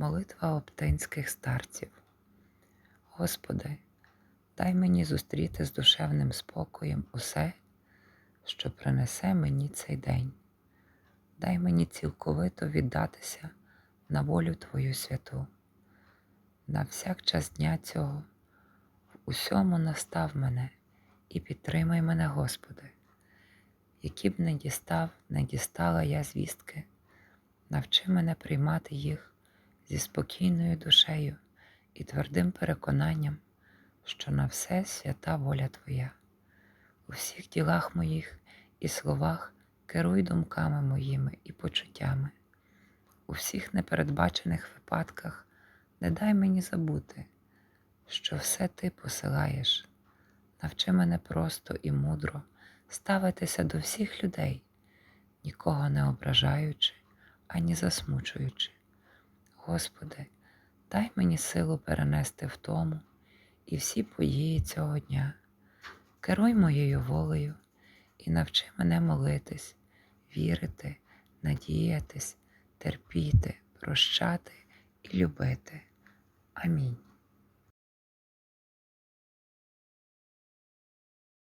Молитва оптинських старців. Господи, дай мені зустріти з душевним спокоєм усе, що принесе мені цей день. Дай мені цілковито віддатися на волю Твою святу. На всяк час дня цього в усьому настав мене і підтримай мене, Господи, які б не дістав, не дістала я звістки, навчи мене приймати їх зі спокійною душею і твердим переконанням, що на все свята воля Твоя. У всіх ділах моїх і словах керуй думками моїми і почуттями. У всіх непередбачених випадках не дай мені забути, що все ти посилаєш. Навчи мене просто і мудро ставитися до всіх людей, нікого не ображаючи ані засмучуючи. Господи, дай мені силу перенести втому і всі події цього дня. Керуй моєю волею і навчи мене молитись, вірити, надіятись, терпіти, прощати і любити. Амінь.